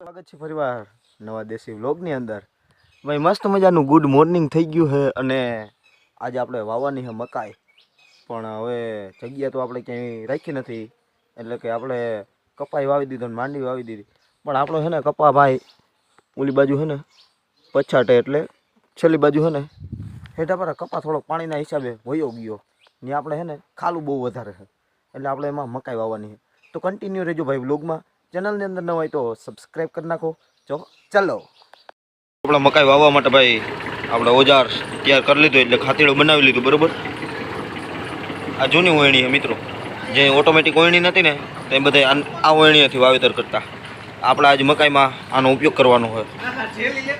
સ્વાગત છે ફરીવાર નવા દેશી વ્લોગની અંદર. ભાઈ, મસ્ત મજાનું ગુડ મોર્નિંગ થઈ ગયું છે અને આજે આપણે વાવવાની છે મકાઈ. પણ હવે જગ્યા તો આપણે ક્યાંય રાખી નથી. એટલે કે આપણે કપાઈ વાવી દીધો ને માંડવી વાવી દીધી. પણ આપણો છે ને કપા ભાઈ, ઓલી બાજુ છે ને, પછાટે એટલે છેલ્લી બાજુ છે ને, હેઠા પર કપા થોડોક પાણીના હિસાબે વયો ગયો. ને આપણે છે ને ખાલું બહુ વધારે છે. એટલે આપણે એમાં મકાઈ વાવવાની છે. તો કન્ટિન્યુ રહેજો ભાઈ વ્લોગમાં. ચેનલની અંદર ન હોય તો સબસ્ક્રાઈબ કરી નાખો. જો ચાલો. આપણે મકાઈ વાવવા માટે ભાઈ આપણે ઓજાર તૈયાર કરી લીધું એટલે ખાતીડું બનાવી લીધું બરાબર? આ જૂની ઓયણી છે મિત્રો. જે ઓટોમેટિક ઓયણી નથી ને તે બધે આ આ ઓયણીથી વાવેતર કરતા. આપણે આજે મકાઈમાં આનો ઉપયોગ કરવાનો હોય.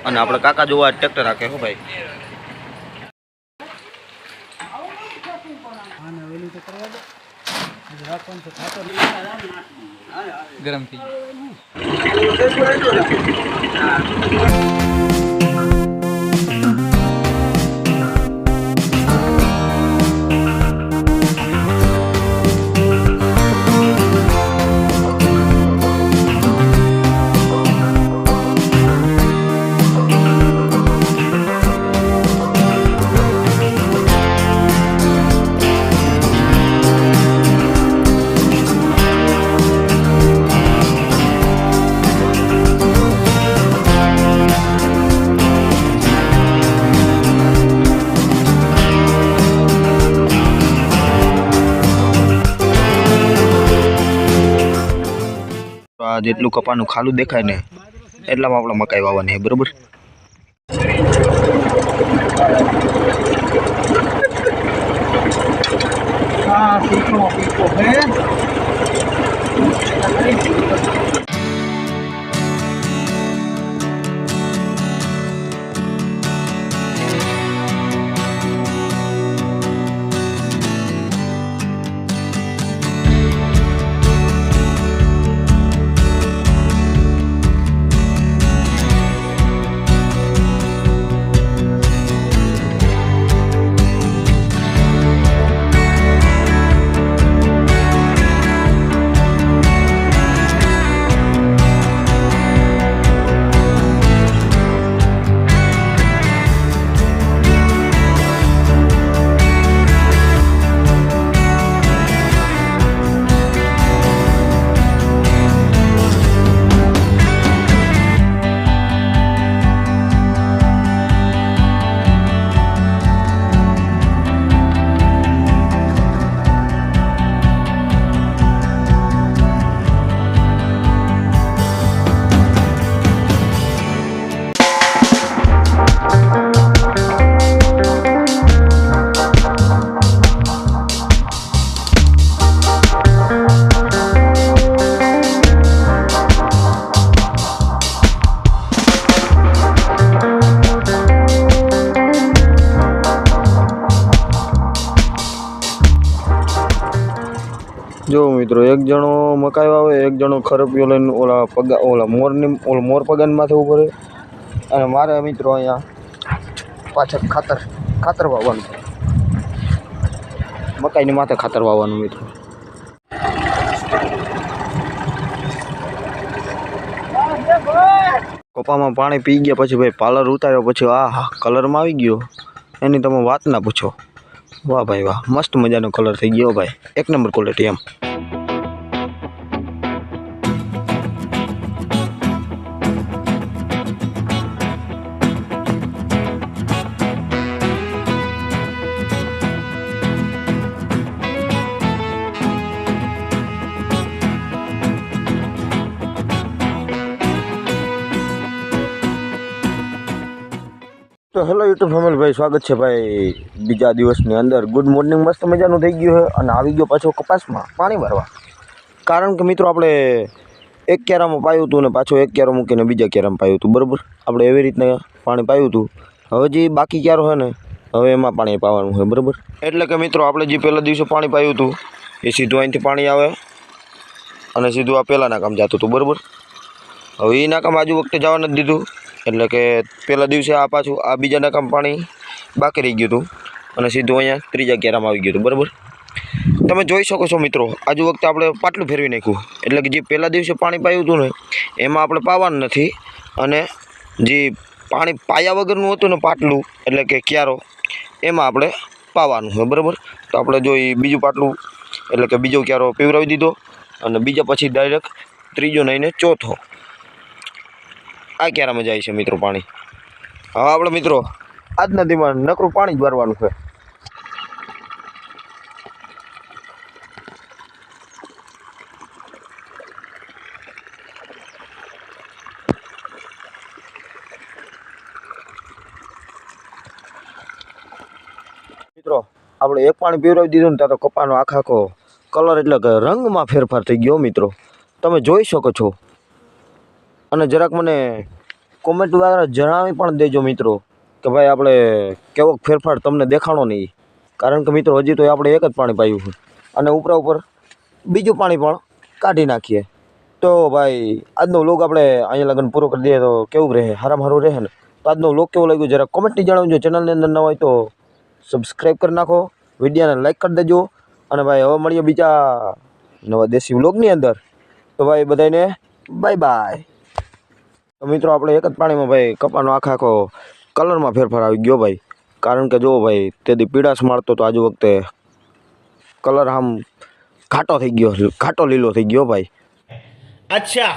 અને આપણે કાકા જોવા આજ ટ્રેક્ટર રાખે હો ભાઈ. ગરમ થઈ તો જેટલું કપાનું ખાલું દેખાય ને એટલામાં આપણે મકાઈ વાવવાની છે બરોબર? જો મિત્રો, એક જણો મકાઈ વાવે, એક જણો ખરપિયો લઈને ઓલા પગા, ઓલા મોરની, ઓલા મોર પગાન માથે ઊભો રહે. અને મારે મિત્રો અહીંયા પાછળ ખાતર ખાતર વાવવાનું મકાઈની માથે ખાતર વાવવાનું મિત્રો. કપામાં પાણી પી ગયા પછી ભાઈ પાર્લર ઉતાર્યો, પછી આ કલરમાં આવી ગયો. એની તમે વાત ના પૂછો. વાહ ભાઈ વાહ મસ્ત મજાનો કલર થઈ ગયો ભાઈ. એક નંબર ક્વોલિટી એમ. તો હેલો યુટ્યુબ ભાઈ સ્વાગત છે ભાઈ બીજા દિવસની અંદર. ગુડ મોર્નિંગ મસ્ત મજાનું થઈ ગયું છે અને આવી ગયો પાછો કપાસમાં પાણી ભરવા. કારણ કે મિત્રો આપણે એક ક્યારામાં પાયું હતું ને પાછો એક ક્યારો મૂકીને બીજા ક્યારામાં પાયું હતું. બરાબર? આપણે એવી રીતના પાણી પાયું હતું. હવે જે બાકી ક્યારો છે ને, હવે એમાં પાણી પાવાનું છે, બરાબર? એટલે કે મિત્રો આપણે જે પહેલા દિવસે પાણી પાયું હતું, એ સીધું અહીંથી પાણી આવે અને સીધું આ પહેલાંના કામ જતું હતું, બરાબર? હવે એ નાકામ આજુ વખતે જવા નથી દીધું. એટલે કે પહેલા દિવસે આ પાછું આ બીજા નકામ પાણી બાકી રહી ગયું હતું. અને સીધું અહીંયા ત્રીજા કેરામાં આવી ગયું હતું. બરાબર? તમે જોઈ શકો છો મિત્રો, આજુ વખતે આપણે પાટલું ફેરવી નાખ્યું. એટલે કે જે પહેલા દિવસે પાણી પાયું હતું ને, એમાં આપણે પાવાનું નથી. અને જે પાણી પાયા વગરનું હતું ને પાટલું, એટલે કે ક્યારો, એમાં આપણે પાવાનું હોય. બરાબર? તો આપણે જો એ બીજું પાટલું, એટલે કે બીજો ક્યારો પીવરાવી દીધો. અને બીજા પછી ડાયરેક્ટ ત્રીજો નહીં ને ચોથો. આ ક્યારામાં જાય છે મિત્રો પાણી? હવે આપણે મિત્રો આજ નદીમાં નકરું પાણી જ ભરવાનું છે. મિત્રો આપણે એક પાણી પીવરાવી દીધું ને ત્યાં તો કપાનો આખા આખો કલર એટલે કે રંગમાં ફેરફાર થઈ ગયો મિત્રો. તમે જોઈ શકો છો. અને જરાક મને કોમેન્ટ દ્વારા જણાવી પણ દેજો મિત્રો, કે ભાઈ આપણે કેવો ફેરફાર તમને દેખાણો નહીં. કારણ કે મિત્રો, હજી તો આપણે એક જ પાણી પાયું અને ઉપરા ઉપર બીજું પાણી પણ કાઢી નાખીએ. તો ભાઈ, આજનો લોગ આપણે અહીંયા લગ્ન પૂરો કરી દઈએ તો કેવું રહે? હારામ હારું રહે ને? તો આજનો લોગ કેવો લાગ્યો? જરા કોમેન્ટની જણાવજો. ચેનલની અંદર ન હોય તો સબસ્ક્રાઈબ કરી નાખો, વિડીયોને લાઈક કરી દેજો. અને ભાઈ, હવે મળીએ બીજા નવા દેશી વ્લોગની અંદર. તો ભાઈ બધાને બાય બાય તો મિત્રો આપણે એક જ પાણીમાં ભાઈ કપાનો આખા આખો કલરમાં ફેરફાર આવી ગયો ભાઈ. કારણ કે જુઓ ભાઈ તેથી પીડાશ મારતો તો આજુ વખતે કલર આમ ઘાટો થઈ ગયો ઘાટો લીલો થઈ ગયો ભાઈ. અચ્છા.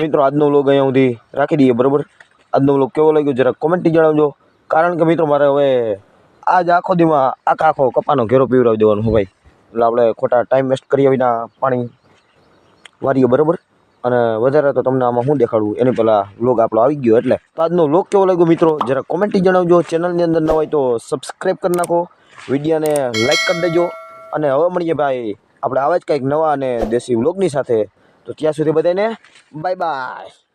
મિત્રો આજનો વ્લોગ અહીંયા સુધી રાખી દઈએ બરાબર? આજનો વ્લોગ કેવો લાગ્યો જરાક કોમેન્ટથી જણાવજો. કારણ કે મિત્રો મારે હવે આજ આખો દીમાં આખા આખો કપાનો ઘેરો પીવડાવી દેવાનો ભાઈ. એટલે આપણે ખોટા ટાઈમ વેસ્ટ કરીએ વિના પાણી વારીએ બરાબર? અને વધારે તો તમને આમાં શું દેખાડવું? એની પહેલાં વ્લોગ આપણો આવી ગયો એટલે. તો આજનો વ્લોગ કેવો લાગ્યો મિત્રો? જરા કોમેન્ટથી જણાવજો. ચેનલની અંદર ન હોય તો સબસ્ક્રાઈબ કરી નાખો. વિડીયોને લાઈક કરી દેજો. અને હવે મળીએ ભાઈ. આપણે આવા જ કંઈક નવા અને દેશી વ્લોગની સાથે. તો ત્યાં સુધી બધાને બાય બાય